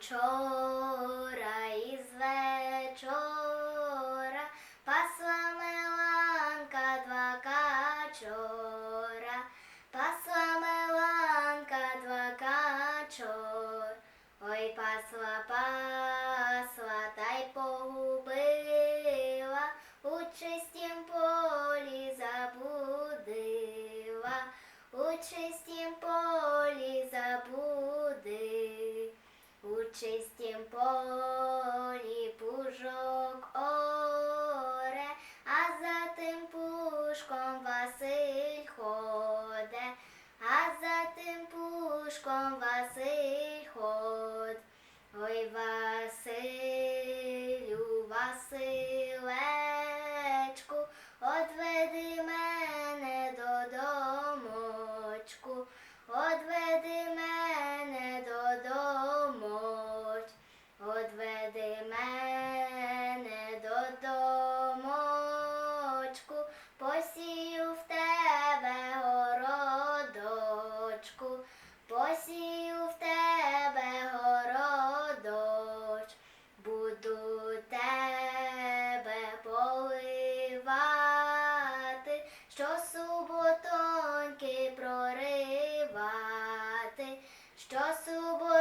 Учора із вечора пасла меланка два качора, пасла меланка два качор. Ой, пасла, пасла, та й погубила, у чистім полі забудила, у чистім полі забуди, Пушком Василь ход. Ой, Василь. тебе поливати, що суботоньки проривати, що суботоньки